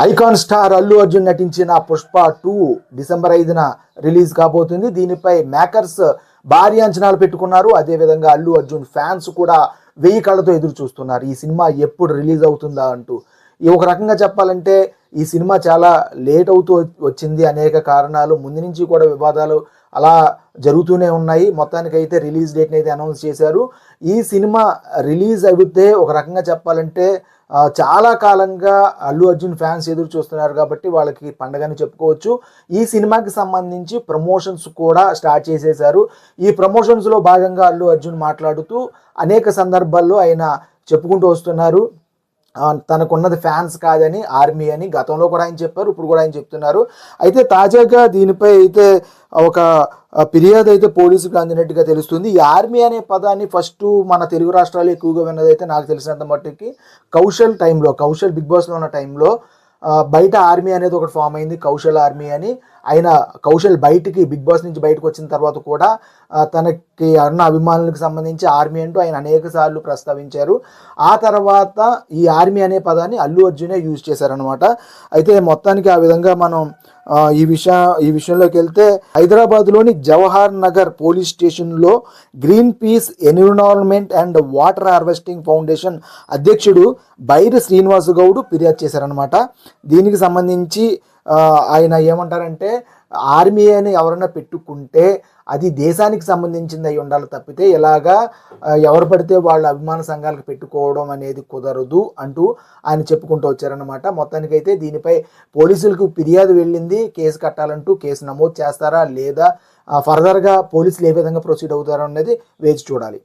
Icon star Allu Arjun నటించిన Pushpa two December ఐదున release కాబోతుంది. దీనిపై మేకర్స్ భారీ అంచనాలు పెట్టుకున్నారు. అదేవిధంగా అల్లు అర్జున్ ఫ్యాన్స్ కూడా వెయ్యి కళ్ళతో ఎదురు చూస్తున్నారు. ఈ సినిమా ఎప్పుడు రిలీజ్ అవుతుందా అంటూ. ఒక రకంగా చెప్పాలంటే ఈ సినిమా చాలా లేట్ అవుతూ వచ్చింది. అనేక కారణాలు ముందు నుంచి కూడా వివాదాలు అలా జరుగుతూనే ఉన్నాయి. మొత్తానికైతే రిలీజ్ డేట్ని అయితే అనౌన్స్ చేశారు. ఈ సినిమా రిలీజ్ అయితే ఒక రకంగా చెప్పాలంటే చాలా కాలంగా అల్లు అర్జున్ ఫ్యాన్స్ ఎదురు చూస్తున్నారు కాబట్టి వాళ్ళకి పండగని చెప్పుకోవచ్చు. ఈ సినిమాకి సంబంధించి ప్రమోషన్స్ కూడా స్టార్ట్ చేసేశారు. ఈ ప్రమోషన్స్లో భాగంగా అల్లు అర్జున్ మాట్లాడుతూ అనేక సందర్భాల్లో ఆయన చెప్పుకుంటూ వస్తున్నారు. తనకున్నది ఫ్యాన్స్ కాదని ఆర్మీ అని గతంలో కూడా ఆయన చెప్పారు ఇప్పుడు కూడా ఆయన చెప్తున్నారు. అయితే తాజాగా దీనిపై అయితే ఒక ఫిర్యాదు అయితే పోలీసులకు అందినట్టుగా తెలుస్తుంది. ఈ ఆర్మీ అనే పదాన్ని ఫస్ట్ మన తెలుగు రాష్ట్రాలు ఎక్కువగా విన్నదైతే నాకు తెలిసినంత మట్టుకి కౌశల్ టైంలో కౌశల్ బిగ్ బాస్లో ఉన్న టైంలో బయట ఆర్మీ అనేది ఒకటి ఫామ్ అయింది కౌశల్ ఆర్మీ అని. ఆయన కౌశల్ బయటికి బిగ్ బాస్ నుంచి బయటకు వచ్చిన తర్వాత కూడా తనకి అన్న అభిమానులకు సంబంధించి ఆర్మీ అంటూ ఆయన అనేక సార్లు ప్రస్తావించారు. ఆ తర్వాత ఈ ఆర్మీ అనే పదాన్ని అల్లు అర్జునే యూజ్ చేశారనమాట అయితే మొత్తానికి ఆ విధంగా మనం ఈ విషయ ఈ విషయంలోకి వెళ్తే హైదరాబాద్లోని జవహర్ నగర్ పోలీస్ స్టేషన్లో green peace environment and water harvesting foundation అధ్యక్షుడు బైరి శ్రీనివాస్ గౌడ్ ఫిర్యాదు చేశారనమాట దీనికి సంబంధించి ఆయన ఏమంటారంటే ఆర్మీ అని ఎవరైనా పెట్టుకుంటే అది దేశానికి సంబంధించింది అయి ఉండాలి తప్పితే ఇలాగా ఎవరు పడితే వాళ్ళ అభిమాన సంఘాలకు పెట్టుకోవడం అనేది కుదరదు అంటూ ఆయన చెప్పుకుంటూ వచ్చారనమాట మొత్తానికైతే దీనిపై పోలీసులకు ఫిర్యాదు వెళ్ళింది. కేసు కట్టాలంటూ కేసు నమోదు చేస్తారా లేదా ఫర్దర్గా పోలీసులు ఏ విధంగా ప్రొసీడ్ అవుతారో అనేది వేచి చూడాలి.